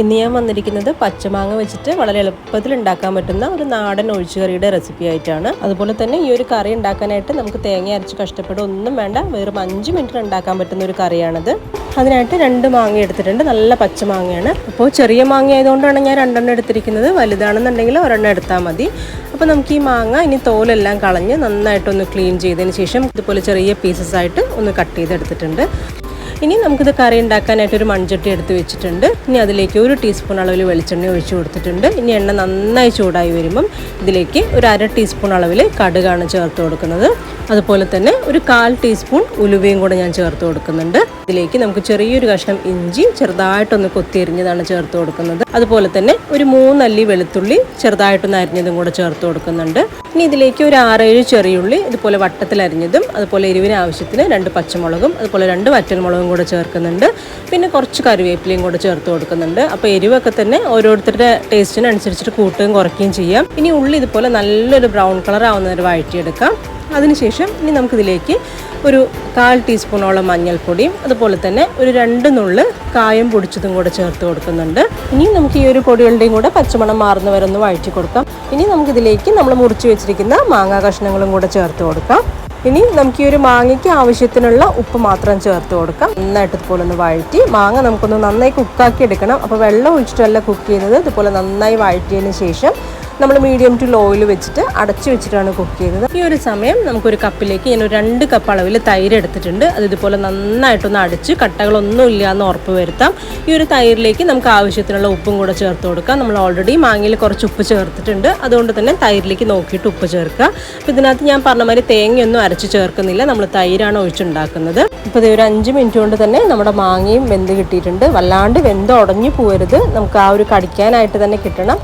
ഇന്ന് ഞാൻ വന്നിരിക്കുന്നത് പച്ചമാങ്ങ വെച്ചിട്ട് വളരെ എളുപ്പത്തിൽ ഉണ്ടാക്കാൻ പറ്റുന്ന ഒരു നാടൻ ഒഴിച്ചുകറിയുടെ റെസിപ്പി ആയിട്ടാണ്. അതുപോലെ തന്നെ ഈ ഒരു കറി ഉണ്ടാക്കാനായിട്ട് നമുക്ക് തേങ്ങ അരച്ച് കഷ്ടപ്പെടുക ഒന്നും വേണ്ട വെറും അഞ്ച് മിനിറ്റിൽ ഉണ്ടാക്കാൻ പറ്റുന്ന ഒരു കറിയാണിത്. അതിനായിട്ട് രണ്ട് മാങ്ങ എടുത്തിട്ടുണ്ട് നല്ല പച്ചമാങ്ങയാണ്. അപ്പോൾ ചെറിയ മാങ്ങ ആയതുകൊണ്ടാണ് ഞാൻ രണ്ടെണ്ണം എടുത്തിരിക്കുന്നത്. വലുതാണെന്നുണ്ടെങ്കിൽ ഒരെണ്ണം എടുത്താൽ മതി. അപ്പോൾ നമുക്ക് ഈ മാങ്ങ ഇനി തോലെല്ലാം കളഞ്ഞ് നന്നായിട്ടൊന്ന് ക്ലീൻ ചെയ്തതിന് ശേഷം ഇതുപോലെ ചെറിയ പീസസ് ആയിട്ട് ഒന്ന് കട്ട് ചെയ്തെടുത്തിട്ടുണ്ട്. ഇനി നമുക്കിത് കറി ഉണ്ടാക്കാനായിട്ട് ഒരു മൺചട്ടി എടുത്ത് വെച്ചിട്ടുണ്ട്. ഇനി അതിലേക്ക് ഒരു ടീസ്പൂൺ അളവിൽ വെളിച്ചെണ്ണ ഒഴിച്ച് കൊടുത്തിട്ടുണ്ട്. ഇനി എണ്ണ നന്നായി ചൂടായി വരുമ്പം ഇതിലേക്ക് ഒരു അര ടീസ്പൂൺ അളവിൽ കടുകാണ് ചേർത്ത് കൊടുക്കുന്നത്. അതുപോലെ തന്നെ ഒരു കാൽ ടീസ്പൂൺ ഉലുവയും കൂടെ ഞാൻ ചേർത്ത് കൊടുക്കുന്നുണ്ട്. ഇതിലേക്ക് നമുക്ക് ചെറിയൊരു കഷ്ണം ഇഞ്ചി ചെറുതായിട്ടൊന്ന് കൊത്തിയരിഞ്ഞതാണ് ചേർത്ത് കൊടുക്കുന്നത്. അതുപോലെ തന്നെ ഒരു മൂന്നല്ലി വെളുത്തുള്ളി ചെറുതായിട്ടൊന്ന് അരിഞ്ഞതും കൂടെ ചേർത്ത് കൊടുക്കുന്നുണ്ട്. ഇനി ഇതിലേക്ക് ഒരു ആറേഴ് ചെറിയുള്ളി ഇതുപോലെ വട്ടത്തിൽ അരിഞ്ഞതും അതുപോലെ എരിവിന് ആവശ്യത്തിന് രണ്ട് പച്ചമുളകും അതുപോലെ രണ്ട് വറ്റൽമുളകും കൂടെ ചേർക്കുന്നുണ്ട്. പിന്നെ കുറച്ച് കറിവേപ്പിലയും കൂടെ ചേർത്ത് കൊടുക്കുന്നുണ്ട്. അപ്പോൾ എരിവൊക്കെ തന്നെ ഓരോരുത്തരുടെ ടേസ്റ്റിനനുസരിച്ചിട്ട് കൂട്ടുകയും കുറയ്ക്കുകയും ചെയ്യാം. ഇനി ഉള്ളി ഇതുപോലെ നല്ലൊരു ബ്രൗൺ കളർ ആവുന്നവരെ വഴറ്റിയെടുക്കാം. അതിനുശേഷം ഇനി നമുക്കിതിലേക്ക് ഒരു കാൽ ടീസ്പൂണോളം മഞ്ഞൾപ്പൊടിയും അതുപോലെ തന്നെ ഒരു രണ്ട് നുള്ള് കായം പൊടിച്ചതും കൂടെ ചേർത്ത് കൊടുക്കുന്നുണ്ട്. ഇനി നമുക്ക് ഈ ഒരു പൊടികളുടെയും കൂടെ പച്ചമണം മാറുന്ന വരെ ഒന്ന് വഴറ്റി കൊടുക്കാം. ഇനി നമുക്കിതിലേക്ക് നമ്മൾ മുറിച്ച് വെച്ചിരിക്കുന്ന മാങ്ങാ കഷ്ണങ്ങളും കൂടെ ചേർത്ത് കൊടുക്കാം. ഇനി നമുക്ക് ഈ ഒരു മാങ്ങയ്ക്ക് ആവശ്യത്തിനുള്ള ഉപ്പ് മാത്രം ചേർത്ത് കൊടുക്കാം. നന്നായിട്ട് ഇതുപോലെ ഒന്ന് വഴറ്റി മാങ്ങ നമുക്കൊന്ന് നന്നായി കുക്കാക്കി എടുക്കണം. അപ്പോൾ വെള്ളം ഒഴിച്ചിട്ടല്ല കുക്ക് ചെയ്യുന്നത്. ഇതുപോലെ നന്നായി വഴറ്റിയതിന് ശേഷം നമ്മൾ മീഡിയം ടു ലോയിൽ വെച്ചിട്ട് അടച്ചു വെച്ചിട്ടാണ് കുക്ക് ചെയ്തത്. ഈ ഒരു സമയം നമുക്കൊരു കപ്പിലേക്ക് ഞാൻ ഒരു രണ്ട് കപ്പ് അളവിൽ തൈര് എടുത്തിട്ടുണ്ട്. അത് ഇതുപോലെ നന്നായിട്ടൊന്ന് അടിച്ച് കട്ടകളൊന്നും ഇല്ല എന്ന് ഉറപ്പ് വരുത്താം. ഈ ഒരു തൈരിലേക്ക് നമുക്ക് ആവശ്യത്തിനുള്ള ഉപ്പും കൂടെ ചേർത്ത് കൊടുക്കാം. നമ്മൾ ഓൾറെഡി മാങ്ങയിൽ കുറച്ച് ഉപ്പ് ചേർത്തിട്ടുണ്ട്. അതുകൊണ്ട് തന്നെ തൈരിലേക്ക് നോക്കിയിട്ട് ഉപ്പ് ചേർക്കുക. അപ്പോൾ ഇതിനകത്ത് ഞാൻ പറഞ്ഞ മാതിരി തേങ്ങയൊന്നും അരച്ച് ചേർക്കുന്നില്ല. നമ്മൾ തൈരാണ് ഒഴിച്ചുണ്ടാക്കുന്നത്. ഇപ്പോൾ ഇത് ഒരു അഞ്ച് മിനിറ്റ് കൊണ്ട് തന്നെ നമ്മുടെ മാങ്ങയും വെന്ത് കിട്ടിയിട്ടുണ്ട്. വല്ലാണ്ട് വെന്ത് ഉടഞ്ഞു പോകരുത് നമുക്ക് ആ ഒരു കടിക്കാനായിട്ട് തന്നെ കിട്ടണം.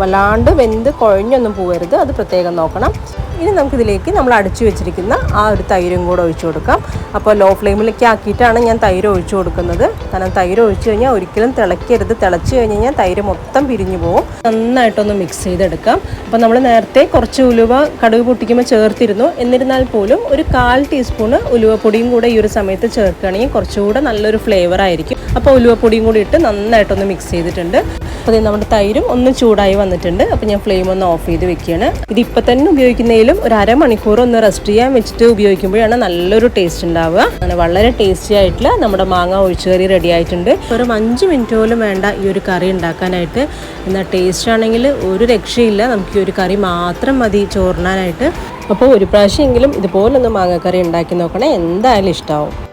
വല്ലാണ്ട് വെന്ത് കുഴഞ്ഞൊന്നും പോകരുത്. അത് പ്രത്യേകം നോക്കണം. ഇനി നമുക്കിതിലേക്ക് നമ്മൾ അടിച്ചു വെച്ചിരിക്കുന്ന ആ ഒരു തൈരും കൂടെ ഒഴിച്ചു കൊടുക്കാം. അപ്പോൾ ലോ ഫ്ലെയിമിലേക്ക് ആക്കിയിട്ടാണ് ഞാൻ തൈര് ഒഴിച്ചു കൊടുക്കുന്നത്. കാരണം തൈര് ഒഴിച്ചു കഴിഞ്ഞാൽ ഒരിക്കലും തിളയ്ക്കരുത്. തിളച്ച് കഴിഞ്ഞ് കഴിഞ്ഞാൽ തൈര് മൊത്തം പിരിഞ്ഞു പോകും. നന്നായിട്ടൊന്ന് മിക്സ് ചെയ്തെടുക്കാം. അപ്പോൾ നമ്മൾ നേരത്തെ കുറച്ച് ഉലുവ കടുക് പൊട്ടിക്കുമ്പോൾ ചേർത്തിരുന്നു. എന്നിരുന്നാൽ പോലും ഒരു കാൽ ടീസ്പൂണ് ഉലുവപ്പൊടിയും കൂടെ ഈ ഒരു സമയത്ത് ചേർക്കുകയാണെങ്കിൽ കുറച്ചുകൂടെ നല്ലൊരു ഫ്ലേവർ ആയിരിക്കും. അപ്പോൾ ഉലുവപ്പൊടിയും കൂടി ഇട്ട് നന്നായിട്ടൊന്ന് മിക്സ് ചെയ്തിട്ടുണ്ട്. അപ്പോൾ നമ്മുടെ തൈരും ഒന്ന് ചൂടായി വന്നിട്ടുണ്ട്. അപ്പോൾ ഞാൻ ഫ്ലെയിം ഒന്ന് ഓഫ് ചെയ്ത് വെക്കുകയാണ്. ഇത് ഇപ്പം തന്നെ ഉപയോഗിക്കുന്നതിലും ഒരു അരമണിക്കൂർ ഒന്ന് റെസ്റ്റ് ചെയ്യാൻ വെച്ചിട്ട് ഉപയോഗിക്കുമ്പോഴാണ് നല്ലൊരു ടേസ്റ്റ് ഉണ്ടാവുക. അങ്ങനെ വളരെ ടേസ്റ്റി ആയിട്ടുള്ള നമ്മുടെ മാങ്ങ ഒഴിച്ചുകറി റെഡി ആയിട്ടുണ്ട്. ഒരു അഞ്ച് മിനിറ്റ് പോലും വേണ്ട ഈ ഒരു കറി ഉണ്ടാക്കാനായിട്ട്. എന്നാൽ ടേസ്റ്റ് ആണെങ്കിൽ ഒരു രക്ഷയില്ല. നമുക്ക് ഈ ഒരു കറി മാത്രം മതി ചോറിനാനായിട്ട്. അപ്പോൾ ഒരു പ്രാവശ്യമെങ്കിലും ഇതുപോലൊന്ന് മാങ്ങക്കറി ഉണ്ടാക്കി നോക്കണേ. എന്തായാലും ഇഷ്ടമാവും